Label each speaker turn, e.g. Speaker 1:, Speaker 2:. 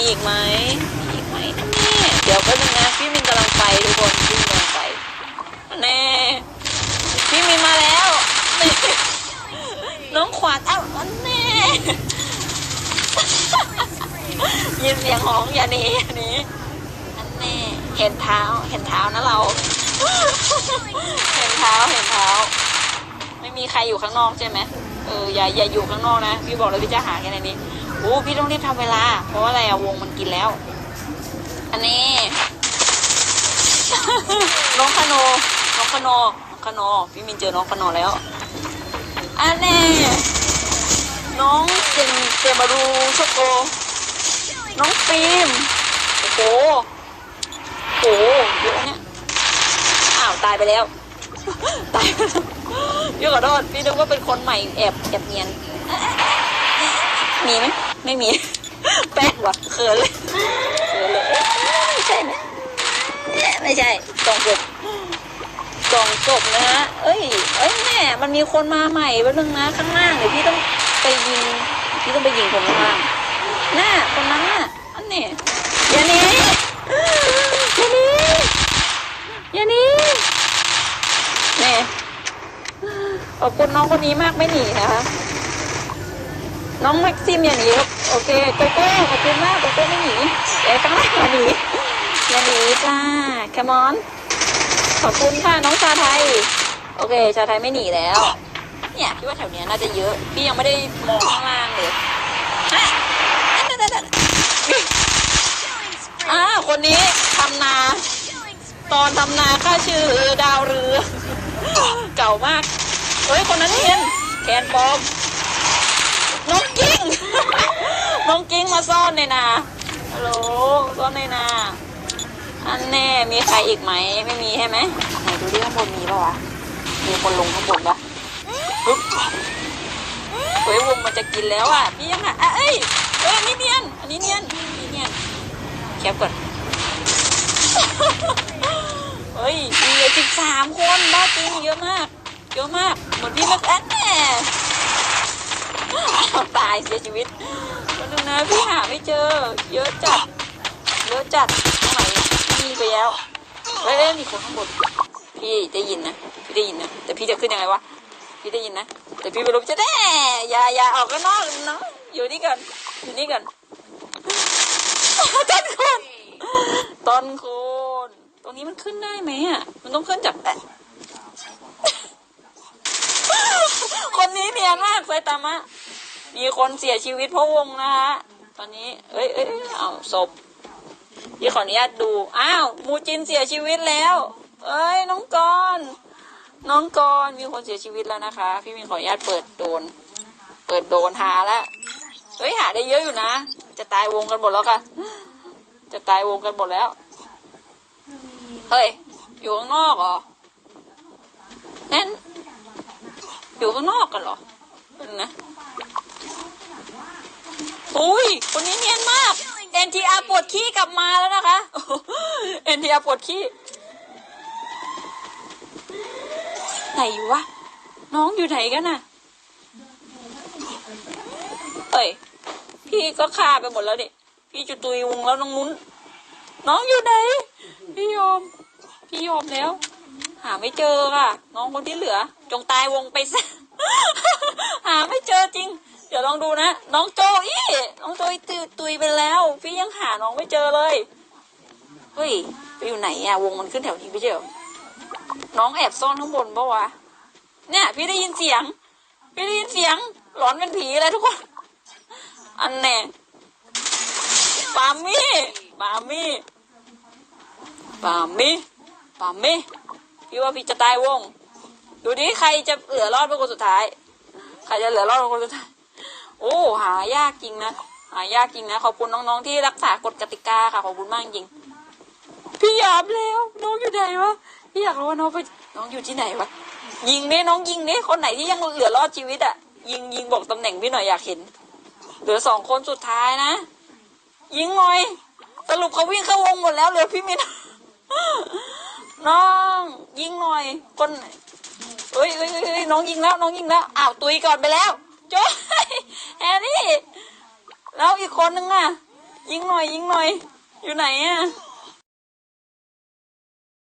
Speaker 1: มีอีกไหมมีอีกไหมนี่เดี๋ยวก็นึงนะพี่มินกำลังไปทุกคนพี่มินกำลังไปแน่พี่มินมาแล้ว น้องขวัญเอ้าอันแน่ยินเสียงของอย่านีอย่านีอันแน่เห็นเท้าเห็นเท้านะเรา เห็นเท้าเห็นเท้า ไม่มีใครอยู่ข้างนอกใช่ไหมเอออย่าอย่าอยู่ข้างนอกนะ พี่บอกเลยพี่จะหาแค่ในนี้ โอ้พี่ต้องรีบทำเวลา เพราะว่าอะไรอะวงมันกินแล้ว อันนี้ น้องคาโนน้องคาโนน้องคโนพี่มินเจอน้องคาโนแล้ว อันนี้น้องเจนเจมารูโชโก น้องฟิล์มโอ้โหโอ้โหเยอะเนี่ยอ้าวตายไปแล้วตายไปแล้วพี่ขอโทษพี่นึกว่าเป็นคนใหม่แอบแอบเนียนมีไหม ไม่มี แป๊กว่ะเขินเลยเขินเลยไม่ใช่ไหมเอ๊ะไม่ใช่กล่องจบกล่องจบนะฮะเอ้ย เอ้ยแม่มันมีคนมาใหม่แป๊บนึงนะข้างล่างเดี๋ยวพี่ต้องไปยิงพี่ต้องไปยิงคนข้างล่างน่าคนนั้นน่ะอันนี้อย่านี้อย่านี้อย่านี้แน่ขอบคุณน้องคนนี้มากไม่หนีนะคะ น้องแม็กซิมอย่าหนีครับโอเคโกโก้ขอบคุณมากโกโก้ไม่หนีเอ๊ะข้างล่างอย่าหนีอย่าหนีจ้าแคมอนขอบคุณค่ะน้องชาไทย โอเค ชาไทยไม่หนีแล้ว เนี่ยพี่ว่าแถวเนี้ยน่าจะเยอะพี่ยังไม่ได้มองข้างล่างเลยอะอ่าคนนี้ทำนา ตอนทำนาค่าชื่อดาวเรือ เก่ามาก เฮ้ย คนนั้นเนียนแคนปอม น้องกิ้ง น้องกิ้งมาซ่อนในนาฮัลโหลซ่อนในนา อันแน่มีใครอีกไหม ไม่มีใช่ไหมไหนดูดิข้างบนมีปะวะ มีคนลงข้างบนปะปึ๊บเฮ้ยวงมันจะกินแล้วอะพี่ยังอะอะเอ้ยเอ้ยอันนี้เนียน อันนี้เนียนอันนี้เนียนแคปก่อนเฮ้ยมีสิบสามคนบ้าจริงเยอะมาก เยอะมากเหมือนพี่แม็กแอนแน่อ้าว ตายเสียชีวิตวันนึงนะพี่หาไม่เจอ เยอะจัด เยอะจัดตรงไหนมีไปแล้ว เฮ้ยเอ้ยมีคนข้างบน พี่ได้ยินนะ พี่ได้ยินนะ แต่พี่จะขึ้นยังไงวะ พี่ได้ยินนะ แต่พี่ไม่รู้จะได้อย่าอย่าออกข้างนอกเนาะอยู่นี่กันอยู่นี่กันต้นคนต้นคนตรงนี้มันขึ้นได้ไหมอะ มันต้องขึ้นจากแปะคนนี้เนียนมากไซตามะ มีคนเสียชีวิตเพราะวงนะฮะ ตอนนี้ เอ้ยเอ้ยเอาศพพี่ขออนุญาตดู อ้าว มูจินเสียชีวิตแล้ว เอ้ย น้องกรณ์น้องกรณ์มีคนเสียชีวิตแล้วนะคะ พี่มีขออนุญาตเปิดโดน เปิดโดนหาแล้วเฮ้ย หาได้เยอะอยู่นะ จะตายวงกันหมดแล้วค่ะ จะตายวงกันหมดแล้ว เฮ้ย อยู่ข้างนอกเหรอแน่นอยู่ข้างนอกกันเหรอนะ อุ้ยคนนี้เนียนมาก NTR ปวดขี้กลับมาแล้วนะคะ NTR ปวดขี้ ไหนวะ น้องอยู่ไหนกันน่ะ เอ้ย พี่ก็ฆ่าไปหมดแล้วดิพี่จุตุยวงแล้วน้องนุ้น น้องอยู่ไหน พี่ยอม พี่ยอมแล้ว หาไม่เจอค่ะ น้องคนที่เหลือ จงตายวงไปซะ หาไม่เจอจริง เดี๋ยวลองดูนะ น้องโจอี้น้องโจอี้ตุยตุยไปแล้ว พี่ยังหาน้องไม่เจอเลย เฮ้ย ไปอยู่ไหนอะวงมันขึ้นแถวนี้ไม่ใช่เหรอน้องแอบซ่อนข้างบนปะวะ เนี่ย พี่ได้ยินเสียง พี่ได้ยินเสียง หลอนเป็นผีเลยทุกคน อันแน่ปามี่ปามี่ปามี่ปามี่พี่ว่าพี่จะตายวง ดูดิใครจะเหลือรอดเป็นคนสุดท้าย ใครจะเหลือรอดเป็นคนสุดท้าย โอ้หายากจริงนะหายากจริงนะขอบคุณน้องๆที่รักษากฎกติกาค่ะขอบคุณมากจริง พี่ยามแล้วน้องอยู่ไหนวะพี่อยากรู้ว่าน้องไปน้องอยู่ที่ไหนวะยิงดิน้องยิงดิคนไหนที่ยังเหลือรอดชีวิตอะยิงยิงบอกตำแหน่งพี่หน่อยอยากเห็น เหลือสองคนสุดท้ายนะ ยิงหน่อย สรุปเขาวิ่งเข้าวงหมดแล้วเหลือพี่มินน้องยิงหน่อย คนเอ้ยเอ้ยเอ้ยเอ้ยน้องยิงแล้ว น้องยิงแล้วอ้าวตุยก่อนไปแล้ว โจ้ยแฮร์รี่ แล้วอีกคนนึงอะ ยิงหน่อยยิงหน่อย อยู่ไหนอะ